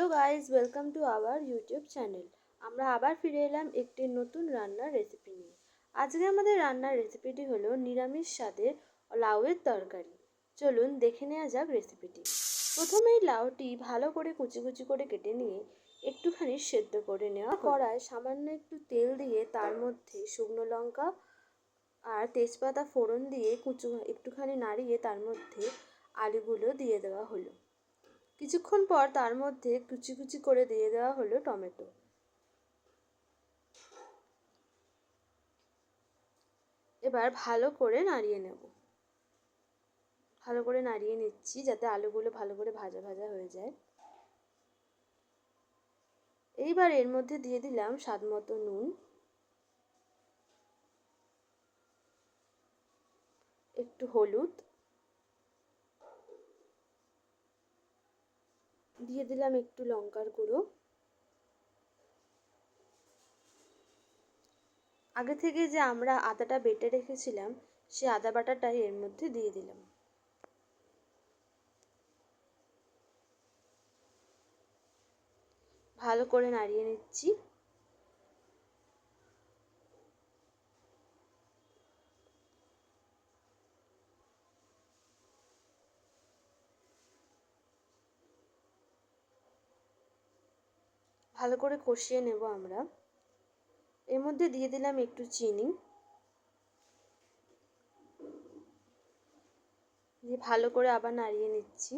Hello guys welcome to our YouTube channel আমরা আবার ফিরে এলাম একটি নতুন রান্নার রেসিপি নিয়ে। আজকে আমাদের রান্নার রেসিপিটি হলো নিরামিষ স্বাদের লাউয়ের তরকারি। চলুন দেখে নেওয়া যাক রেসিপিটি প্রথমেই লাউটি ভালো করে কুচি কুচি করে কেটে নিয়ে একটুখানি সেদ্ধ করে নেওয়া কড়ায় সামান্য একটু তেল দিয়ে তার মধ্যে শুকনো লঙ্কা আর তেজপাতা ফোড়ন দিয়ে কুচু একটুখানি নাড়িয়ে তার মধ্যে আলুগুলো দিয়ে দেওয়া হলো। কিছুক্ষণ পর তার মধ্যে কুচি কুচি করে দিয়ে দেওয়া হলো টমেটো। এবার ভালো করে নাড়িয়ে নেব। ভালো করে নাড়িয়ে নিচ্ছি যাতে আলুগুলো ভালো করে ভাজা ভাজা হয়ে যায়। এইবার এর মধ্যে দিয়ে দিলাম স্বাদ মতো নুন। একটু হলুদ। দিয়ে দিলাম একটু লঙ্কার গুঁড়ো। আগে থেকে যে আমরা আদাটা বেটে রেখেছিলাম, সে আদা বাটাটাই এর মধ্যে দিয়ে দিলাম। ভালো করে নাড়িয়ে নিচ্ছি। ভালো করে কষিয়ে নেব আমরা। এর মধ্যে দিয়ে দিলাম একটু চিনি। দিয়ে ভালো করে আবার নাড়িয়ে নিচ্ছি।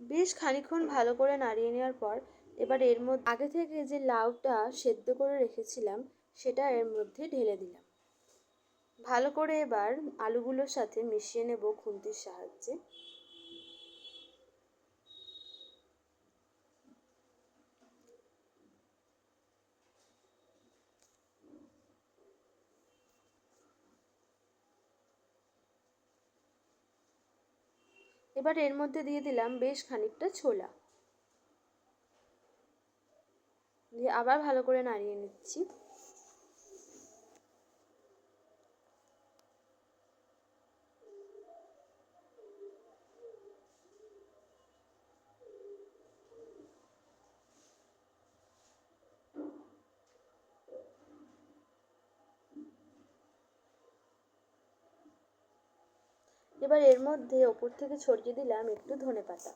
বেশ খানিক্ষণ ভালো করে নাড়িয়ে নেওয়ার পর এবার এর মধ্যে আগে থেকে যে লাউটা সেদ্ধ করে রেখেছিলাম, সেটা এর মধ্যে ঢেলে দিলাম। ভালো করে এবার আলুগুলোর সাথে মিশিয়ে নেব খুন্তির সাহায্যে। এবার এর মধ্যে দিয়ে দিলাম বেশ খানিকটা ছোলা। দিয়ে আবার ভালো করে নাড়িয়ে নিচ্ছি। এবার এর মধ্যে ওপর থেকে ছড়িয়ে দিলাম একটু ধনে পাতা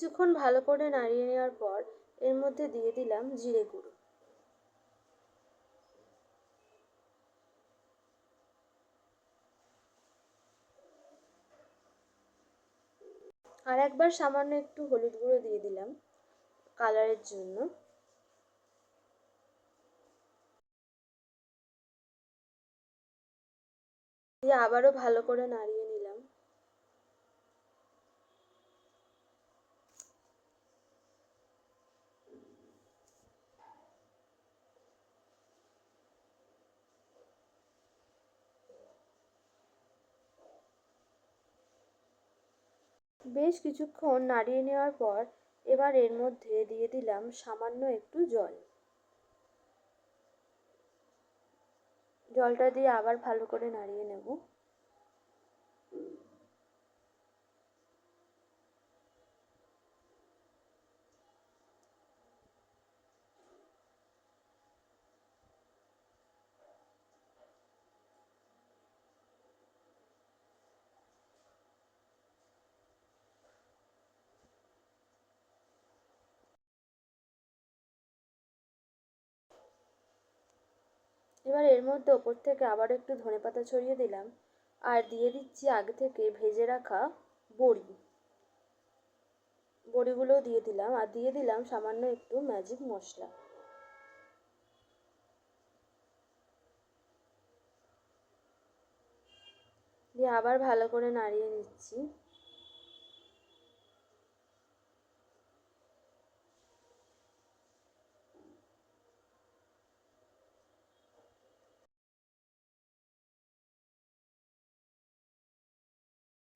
কিছুক্ষণ ভালো করে নাড়িয়ে নেওয়ার পর এর মধ্যে দিয়ে দিলাম জিরে গুঁড়ো। আর একবার সামান্য একটু হলুদ গুঁড়ো দিয়ে দিলাম কালারের জন্য। দিয়ে আবারও ভালো করে নাড়িয়ে বেশ কিছুক্ষণ নাড়িয়ে নেওয়ার পর এবার এর মধ্যে দিয়ে দিলাম সামান্য একটু জল। জলটা দিয়ে আবার ভালো করে নাড়িয়ে নেব। এবার এর মধ্যে ওপর থেকে আবার একটু ধনে পাতা ছড়িয়ে দিলাম আর দিয়ে দিচ্ছি আগে থেকে ভেজে রাখা বড়ি। বড়িগুলো দিয়ে দিলাম আর দিয়ে দিলাম সামান্য একটু ম্যাজিক মশলা। দিয়ে আবার ভালো করে নাড়িয়ে নিচ্ছি।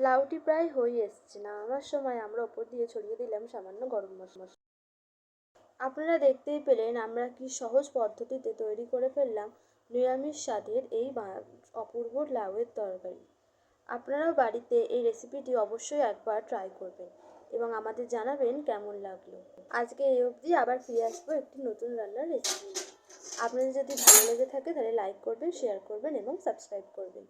লাউটি প্রায় হয়ে এসছে। না আমার সময় আমরা ওপর দিয়ে ছড়িয়ে দিলাম সামান্য গরম মশলা। আপনারা দেখতেই পেলেন আমরা কি সহজ পদ্ধতিতে তৈরি করে ফেললাম নিরামিষ স্বাদের এই অপূর্ব লাউয়ের তরকারি। আপনারাও বাড়িতে এই রেসিপিটি অবশ্যই একবার ট্রাই করবেন এবং আমাদের জানাবেন কেমন লাগল। আজকে এই অবধি আবার ফিরে আসব একটি নতুন রান্নার রেসিপি আপনাদের যদি ভালো লেগে থাকে তাহলে লাইক করবেন শেয়ার করবেন এবং সাবস্ক্রাইব করবেন।